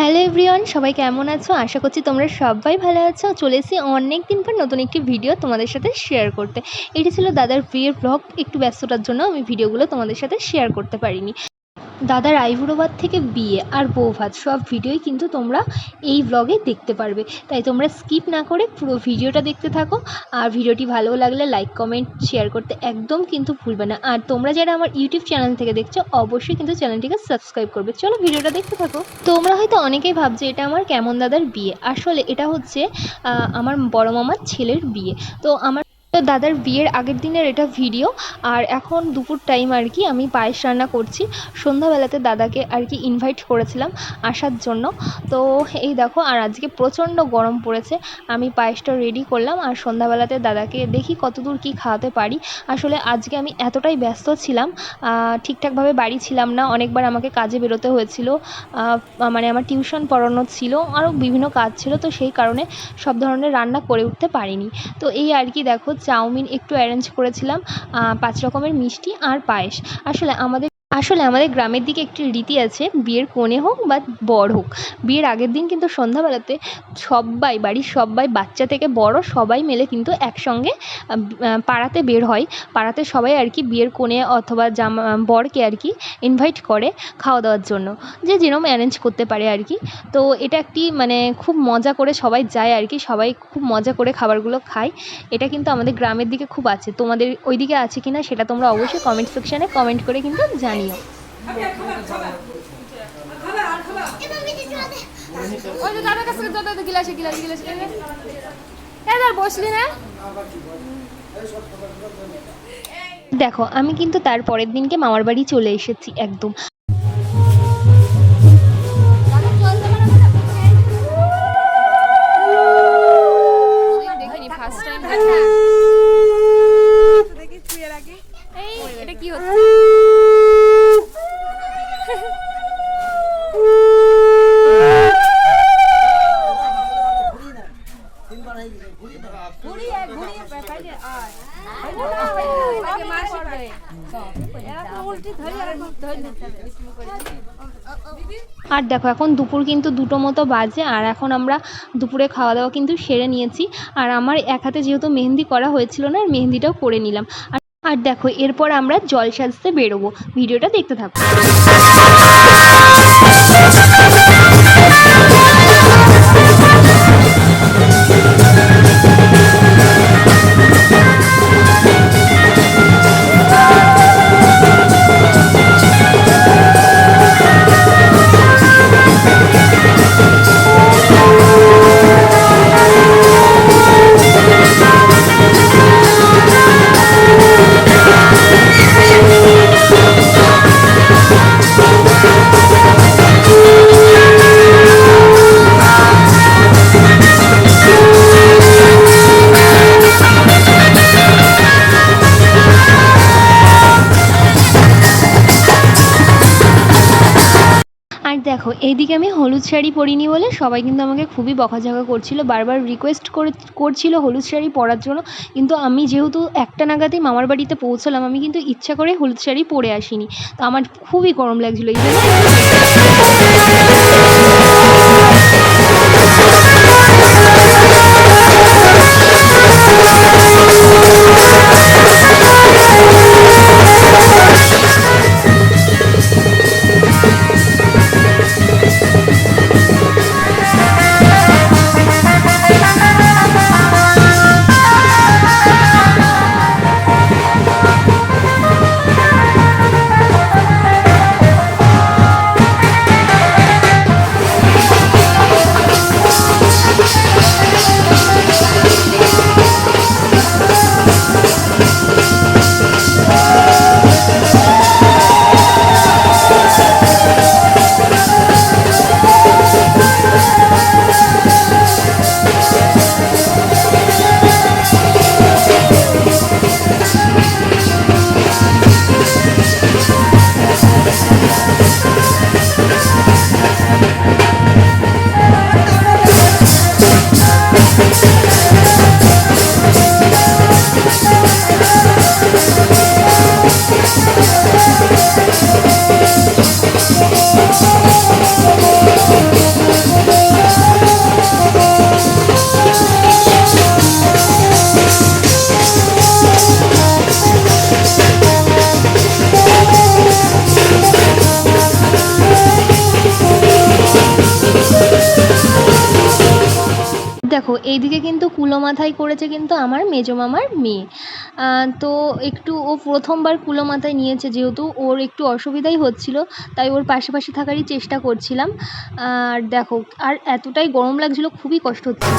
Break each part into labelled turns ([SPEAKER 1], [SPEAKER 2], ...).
[SPEAKER 1] Hello everyone, সবাই কেমন আছো? আশা করছি তোমরা সবাই ভালো আছো। চলে এসেছি অনেক দিন পর নতুন একটি ভিডিও তোমাদের সাথে শেয়ার করতে। এটি ছিল দাদার বিয়ের ব্লগ একটু ব্যস্ততার জন্য আমি ভিডিওগুলো তোমাদের সাথে শেয়ার করতে পারিনি। দাদার আইবুড়োবাদ থেকে বিয়ে আর বৌভাত সব ভিডিওই কিন্তু তোমরা এই ব্লগে দেখতে পারবে। তাই তোমরা স্কিপ না করে পুরো ভিডিওটা দেখতে থাকো। আর ভিডিওটি ভালো লাগলে লাইক কমেন্ট শেয়ার করতে একদম কিন্তু ভুলবে না। আর তোমরা যারা আমার ইউটিউব চ্যানেল থেকে দেখছ, অবশ্যই কিন্তু চ্যানেলটিকে সাবস্ক্রাইব করবে। চলো ভিডিওটা দেখতে থাকো। তোমরা হয়তো অনেকেই ভাবছ, এটা আমার কেমন দাদার বিয়ে? আসলে এটা হচ্ছে আমার বড় মামার ছেলের বিয়ে। তো আমার তো দাদার বিয়ের আগের দিনের এটা ভিডিও আর এখন দুপুর টাইম আর কি আমি পায়েস রান্না করছি। সন্ধ্যাবেলাতে দাদাকে আর কি ইনভাইট করেছিলাম আসার জন্য। তো এই দেখো, আর আজকে প্রচণ্ড গরম পড়েছে। আমি পায়েসটা রেডি করলাম, আর সন্ধ্যাবেলাতে দাদাকে দেখি কতদূর কি খাওয়াতে পারি। আসলে আজকে আমি এতটাই ব্যস্ত ছিলাম ঠিকঠাকভাবে বাড়ি ছিলাম না। অনেকবার আমাকে কাজে বেরোতে হয়েছিল মানে আমার টিউশন পড়ানো ছিল আরও বিভিন্ন কাজ ছিল, তো সেই কারণে সব ধরনের রান্না করে উঠতে পারিনি। তো এই আর কি দেখো চাউমিন একটু অ্যারেঞ্জ করেছিলাম পাঁচ রকমের মিষ্টি আর পায়েস। আসলে আমাদের আসলে আমাদের গ্রামের দিকে একটি রীতি আছে, বিয়ের কনে হোক বা বর হোক। বিয়ের আগের দিন কিন্তু সন্ধ্যাবেলাতে সবাই বাড়ির সবাই বাচ্চা থেকে বড় সবাই মিলে কিন্তু একসঙ্গে পাড়াতে বের হয়। পাড়াতে সবাই আর কি বিয়ের কনে অথবা জামা, বরকে আর কি ইনভাইট করে খাওয়া দাওয়ার জন্য। যে যেরকম অ্যারেঞ্জ করতে পারে আর কি। তো এটা একটি মানে খুব মজা করে সবাই যায় আর কি, সবাই খুব মজা করে খাবারগুলো খায়। এটা কিন্তু আমাদের গ্রামের দিকে খুব আছে। তোমাদের ওই দিকে আছে কি না সেটা তোমরা অবশ্যই কমেন্ট সেকশানে কমেন্ট করে কিন্তু জানিও
[SPEAKER 2] ওই যে দাদার কাছ থেকে যত গিলাসে গিলাসে গিলাসে এবার বসলি না?
[SPEAKER 1] দেখো আমি কিন্তু তার পরের দিনকে মামার বাড়ি চলে এসেছি একদম।
[SPEAKER 2] দেখিনি ফার্স্ট টাইম এই এটা কি হচ্ছে?
[SPEAKER 1] আর দেখো, এখন দুপুর কিন্তু দুটো মতো বাজে, আর এখন আমরা দুপুরে খাওয়া দাওয়া কিন্তু সেরে নিয়েছি। আর আমার এক হাতে যেহেতু মেহেন্দি করা হয়েছিল না, আর মেহেন্দিটাও করে নিলাম। আর দেখো, এরপর আমরা জল সাজতে বেরোবো। ভিডিওটা দেখতে থাকো। দেখো, এইদিকে আমি হলুদ শাড়ি পরিনি বলে সবাই কিন্তু আমাকে খুবই বকাঝকা করছিল, বারবার রিকোয়েস্ট করে, করছিল হলুদ শাড়ি পরার জন্য। কিন্তু আমি যেহেতু একটা নাগাদেই মামার বাড়িতে পৌঁছলাম, আমি কিন্তু ইচ্ছা করে হলুদ শাড়ি পরে আসিনি। তো আমার খুবই গরম লাগছিল। এই জন্য দেখো, এইদিকে কিন্তু কুলো মাথায় করেছে কিন্তু আমার মেজো মামার মেয়ে। তো একটু ও প্রথমবার কুলো মাথায় নিয়েছে যেহেতু ওর একটু অসুবিধাই হচ্ছিল, তাই ওর পাশে পাশে থাকারই চেষ্টা করছিলাম। আর দেখো, আর এতটাই গরম লাগছিল, খুবই কষ্ট হচ্ছিল।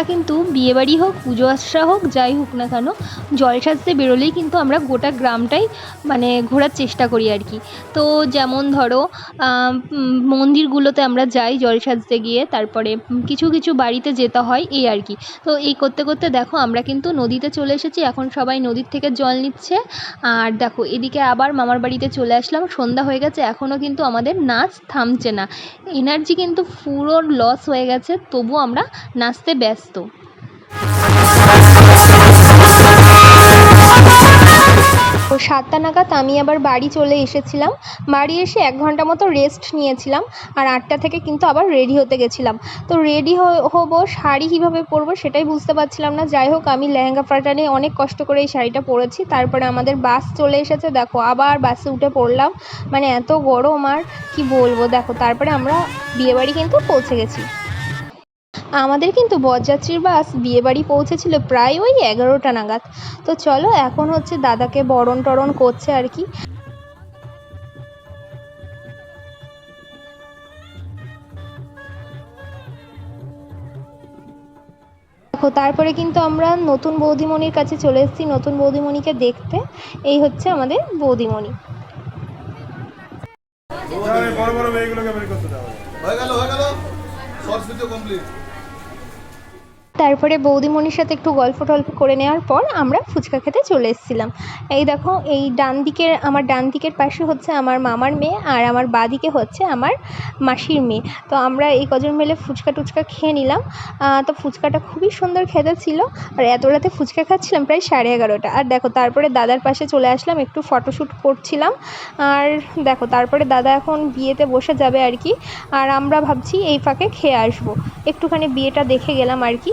[SPEAKER 1] আমরা কিন্তু বিয়েবাড়ি হোক পুজো আশা হোক যাই হোক না কেন জল সাজতে বেরোলেই কিন্তু আমরা গোটা গ্রামটাই মানে ঘোরার চেষ্টা করি আর কি। তো যেমন ধরো মন্দিরগুলোতে আমরা যাই জল সাজতে গিয়ে, তারপরে কিছু কিছু বাড়িতে যেতে হয় এই আর কি। তো এই করতে করতে দেখো, আমরা কিন্তু নদীতে চলে এসেছি, এখন সবাই নদীর থেকে জল নিচ্ছে। আর দেখো, এদিকে আবার মামার বাড়িতে চলে আসলাম, সন্ধ্যা হয়ে গেছে এখনও কিন্তু আমাদের নাচ থামছে না। এনার্জি কিন্তু পুরো লস হয়ে গেছে তবু আমরা নাচতে ব্যস্ত। সাতটা নাগাদ আমি আবার বাড়ি চলে এসেছিলাম। বাড়ি এসে এক ঘণ্টা মতো রেস্ট নিয়েছিলাম আর আটটা থেকে কিন্তু আবার রেডি হতে গেছিলাম। তো রেডি হব, শাড়ি কীভাবে পরবো সেটাই বুঝতে পারছিলাম না। যাই হোক, আমি লেহেঙ্গা ফাটা নিয়ে অনেক কষ্ট করে এই শাড়িটা পরেছি। তারপরে আমাদের বাস চলে এসেছে। দেখো, আবার বাসে উঠে পড়লাম। মানে এত গরম আর কি বলব? দেখো, তারপরে আমরা বিয়েবাড়ি কিন্তু পৌঁছে গেছি। আমাদের কিন্তু বরযাত্রীর বাস বিয়েবাড়ি পৌঁছেছিল প্রায় ওই এগারোটা নাগাদ। তো চলো, এখন হচ্ছে দাদাকে বরণ টরণ করছে আর কি। দেখো, তারপরে কিন্তু আমরা নতুন বৌদিমণির কাছে চলে এসেছি, নতুন বৌদিমণিকে দেখতে। এই হচ্ছে আমাদের বৌদিমণি।
[SPEAKER 3] বড় বড়
[SPEAKER 4] হয়ে গেল। শর্টস কমপ্লিট
[SPEAKER 1] তারপরে বৌদিমণির সাথে একটু গল্প টল্প করে নেওয়ার পর আমরা ফুচকা খেতে চলে এসেছিলাম। এই দেখো, এই ডান দিকের, আমার ডান দিকের পাশে হচ্ছে আমার মামার মেয়ে আর আমার বাঁ দিকে হচ্ছে আমার মাসির মেয়ে। তো আমরা এই কজন মিলে ফুচকা টুচকা খেয়ে নিলাম। তো ফুচকাটা খুবই সুন্দর খেতে ছিল। আর এত রাতে ফুচকা খাচ্ছিলাম প্রায় সাড়ে এগারোটা। আর দেখো, তারপরে দাদার পাশে চলে আসলাম, একটু ফটোশ্যুট করছিলাম। আর দেখো, তারপরে দাদা এখন বিয়েতে বসে যাবে আর কি। আর আমরা ভাবছি এই ফাঁকে খেয়ে আসব। একটুখানি বিয়েটা দেখে গেলাম আর কি।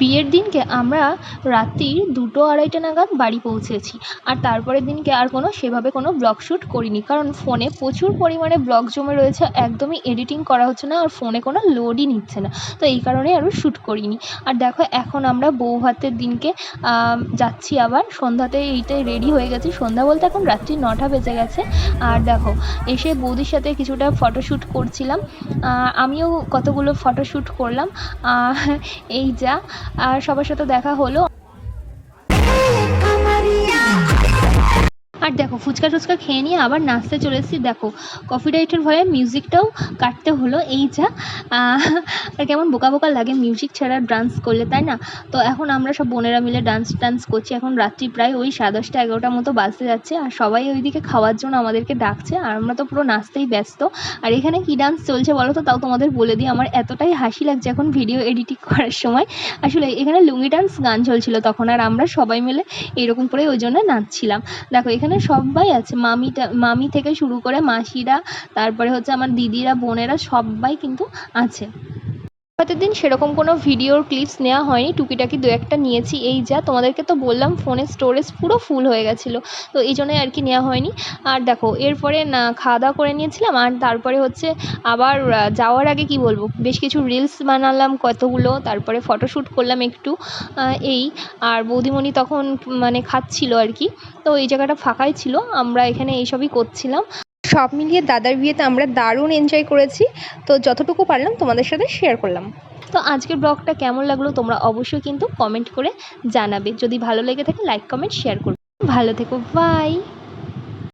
[SPEAKER 1] বিয়ের দিনকে আমরা রাত্রি দুটো আড়াইটে নাগাদ বাড়ি পৌঁছেছি। আর তারপরের দিনকে আর কোনো সেভাবে কোনো ব্লগ শ্যুট করিনি। কারণ ফোনে প্রচুর পরিমাণে ব্লগ জমে রয়েছে, একদমই এডিটিং করা হচ্ছে না আর ফোনে কোনো লোডই নিচ্ছে না। তো এই কারণে আরও শ্যুট করিনি। আর দেখো, এখন আমরা বউ ভাতের দিনকে যাচ্ছি আবার। সন্ধ্যাতে এইটাই রেডি হয়ে গেছি। সন্ধ্যা বলতে এখন রাত্রি নটা বেজে গেছে। আর দেখো, এসে বৌদির সাথে কিছুটা ফটোশ্যুট করছিলাম। আমিও কতগুলো ফটোশ্যুট করলাম। এই যা। আর সবার সাথে দেখা হলো। আর দেখো, ফুচকা টুচকা খেয়ে নিয়ে আবার নাচতে চলে এসেছি। দেখো কফি ডাইটের ভয়ে মিউজিকটাও কাটতে হলো, এই যা। আর কেমন বোকা বোকা লাগে মিউজিক ছাড়া ডান্স করলে, তাই না? তো এখন আমরা সব বোনেরা মিলে ডান্স টান্স করছি। এখন রাত্রি প্রায় ওই সাড়ে দশটা, এগারোটার মতো বাজতে যাচ্ছে আর সবাই ওইদিকে খাওয়ার জন্য আমাদেরকে ডাকছে আর আমরা তো পুরো নাচতেই ব্যস্ত। আর এখানে কী ডান্স চলছে বলো তো? তাও তোমাদের বলে দিই, আমার এতটাই হাসি লাগছে এখন ভিডিও এডিটিং করার সময়। আসলে এখানে লুঙ্গি ডান্স গান চলছিল তখন আর আমরা সবাই মিলে এরকম করে ওই জন্য নাচছিলাম। দেখো, এখানে সবাই আছে। মামিটা, মামি থেকে শুরু করে মাসিরা, তারপরে হচ্ছে আমার দিদিরা, বোনেরা সব্বাই কিন্তু আছে। হয়তো দিন সেরকম কোনো ভিডিওর ক্লিপস নেওয়া হয়নি। টুকিটাকি দু একটা নিয়েছি, এই যা। তোমাদেরকে তো বললাম ফোনের স্টোরেজ পুরো ফুল হয়ে গেছিল। তো এই জন্যই আর কি নেওয়া হয়নি। আর দেখো, এরপরে না খাওয়া দাওয়া করে নিয়েছিলাম। আর তারপরে হচ্ছে আবার যাওয়ার আগে কি বলব? বেশ কিছু রিলস বানালাম, কতগুলো। তারপরে ফটোশ্যুট করলাম একটু এই। আর বৌদিমণি তখন মানে খাচ্ছিল আর কি। তো এই জায়গাটা ফাঁকাই ছিল। আমরা এখানে এইসবই করছিলাম। সব মিলিয়ে দাদার বিয়েতে আমরা দারুণ এনজয় করেছি। তো যতটুকু পারলাম তোমাদের সাথে শেয়ার করলাম। তো আজকের ব্লগটা কেমন লাগল তোমরা অবশ্যই কিন্তু কমেন্ট করে জানাবে। যদি ভালো লেগে থাকে লাইক কমেন্ট শেয়ার করবে। ভালো থেকো বাই